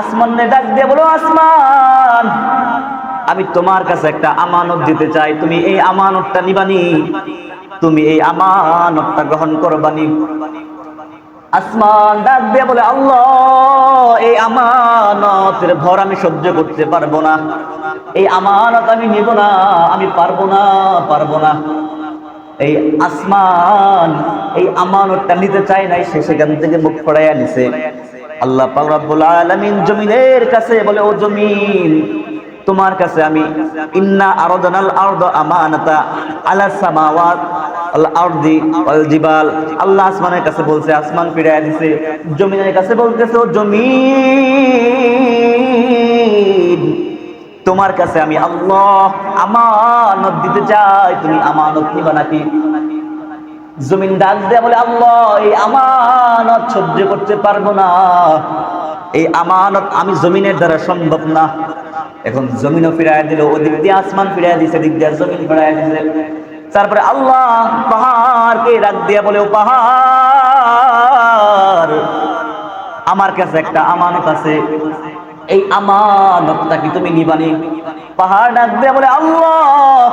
আসমান ডাক দিয়ে বলো, আসমান, আমি তোমার কাছে একটা আমানত দিতে চাই। তুমি এই আমানতটা নিবানি। তুমি এই আমানতটা গ্রহণ করবানি। আসমান ডাক দিয়ে বলে, আল্লাহ, এই আমানতের ভর আমি সহ্য করতে পারব না। এই আমানত আমি নিব না, আমি পারব না পারব না। এই আসমান, এই আমানতটা নিতে চাই নাই, সে সেখান থেকে মুখ ফড়াইয়া নিছে। আল্লাহ আলামিন জমিনের কাছে বলে, ও জমিন, তোমার কাছে আমি, ইন্না আরাদনাল আরদ আমানাতা আলা সামাওয়াত, আল আরদি জিবাল। আল্লাহ আসমানের কাছে বলছে, আসমান দিছে, জমিনের কাছে বলতেছে, ও জমিন, তোমার কাছে আমি আল্লাহ আমানত দিতে চাই, তুমি আমানত নিবা নাকি? জমিন ডাক দেয়া বলে, আল্লাহ, এই আমানত সহ্য করতে পারব না। এই আমানত আমি জমিনের দ্বারা সম্ভব না। এখন জমিনও ফিরাইয়া দিল, ওদিক দিয়ে আসমান ফিরাইয়া দিছে, দিক দিয়ে জমিন ফিরাইয়া দিছে। তারপরে আল্লাহ পাহাড়কে রাগ দিয়া বলে, ও পাহাড়, আমার কাছে একটা আমানত আছে। এই আমানতটা কি তুমি নিবানি পাহাড় ডাক দিয়ে বলে, আল্লাহ,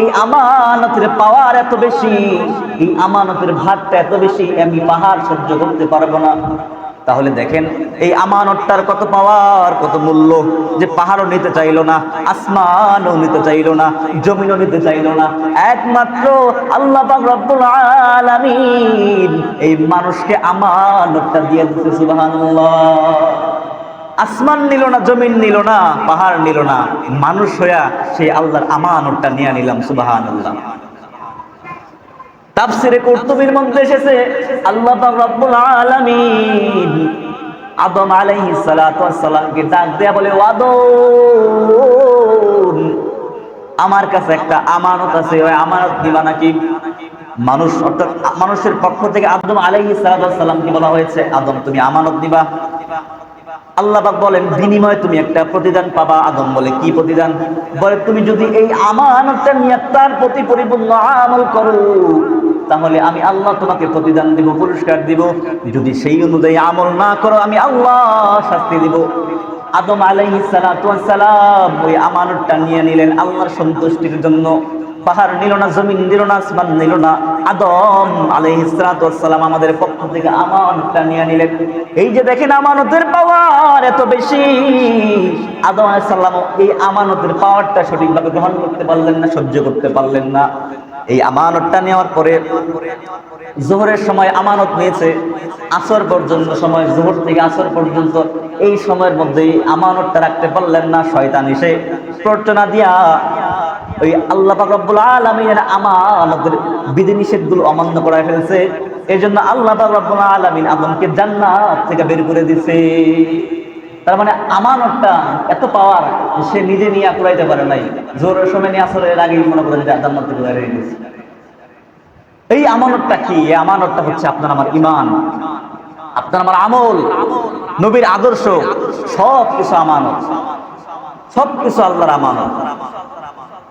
এই আমানতের পাওয়ার এত বেশি, এই আমানতের ভারটা এত বেশি, আমি পাহাড় সহ্য করতে পারব না। তাহলে দেখেন, এই আমানতটার কত পাওয়ার, কত মূল্য, যে পাহাড়ও নিতে চাইলো না, আসমানও নিতে চাইলো না, জমিনও নিতে চাইলো না। একমাত্র আল্লাহ এই মানুষকে আমানতটা দিয়ে দিতে সুবহানাল্লাহ। আসমান নিল না, জমিন নিল না, পাহাড় নিল না। মানুষ হইয়া সেই আল্লাহর আমানতটা নিয়ে নিলাম সুবাহান আল্লাহ মধ্যে এসেছে, আল্লাহ রব্বুল আলামিন আদম সালামকে ডাক দেয়া বলে, ও আদম, আমার কাছে একটা আমানত আছে, ওই আমানত দিবা নাকি? মানুষ অর্থাৎ মানুষের পক্ষ থেকে আদম আলাইহিস সালাতু সালামকে বলা হয়েছে, আদম, তুমি আমানত দিবা। আল্লাহ পাক বলেন, বিনিময়ে তুমি একটা প্রতিদান পাবা আদম বলে। কি প্রতিদান? বলে, তুমি যদি এই আমানতটা নিয়ে তার প্রতি পরিপূর্ণ আমল করো, তাহলে আমি আল্লাহ তোমাকে প্রতিদান দিব, পুরস্কার দিব। যদি সেই অনুযায়ী আমল না করো, আমি আল্লাহ শাস্তি দিব। আদম আলাইহিস সালাম ওই আমানতটা নিয়ে নিলেন আল্লাহর সন্তুষ্টির জন্য। পাহাড় নিল না, জমিন নিল না, আসমান নিল না। আদম আলাইহিসসালাম আমাদের পক্ষ থেকে আমানতটা নিয়ে নিলেন। এই যে দেখেন আমানতের পাওয়ার এত বেশি। আদম আলাইহিসসালাম এই আমানতের পাওয়ারটা সঠিকভাবে গ্রহণ করতে পারলেন না, সহ্য করতে পারলেন না। এই আমানতটা নেওয়ার পরে জোহরের সময় আমানত নিয়েছে আসর পর্যন্ত সময়, জোহর থেকে আসর পর্যন্ত এই সময়ের মধ্যে আমানতটা রাখতে পারলেন না, শয়তান এসে প্রর্চনা দিয়া ওই আল্লাহ রব্বুল আলামিনের আমানতের বিধিনিষেধগুলো অমান্য করা ফেলছে। এই জন্য আল্লাহ রব্বুল আলামিন আদমকে জান্নাত থেকে বের করে দিছে। তার মানে আমানতটা এত পাওয়ার সে নিজে নিয়ে কুড়াইতে পারে নাই। জোরের সময় নিয়ে আসরের আগেই মনে করেন যে জান্নাত এই আমানতটা কি? এই আমানতটা হচ্ছে আপনার আমার ইমান আপনার আমার আমল। নবীর আদর্শ। সব কিছু আমানত। সব কিছু আল্লাহর আমানত।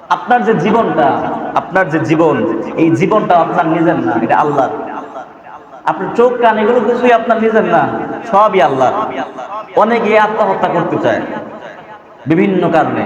আপনার যে জীবনটা, আপনার যে জীবন, এই জীবনটা আপনার নিজের না, এটা আল্লাহ আপনার চোখ কান, এগুলো কিছুই আপনার নিজের না, সবই আল্লাহ অনেকে আত্মহত্যা করতে চায়, বিভিন্ন কারণে।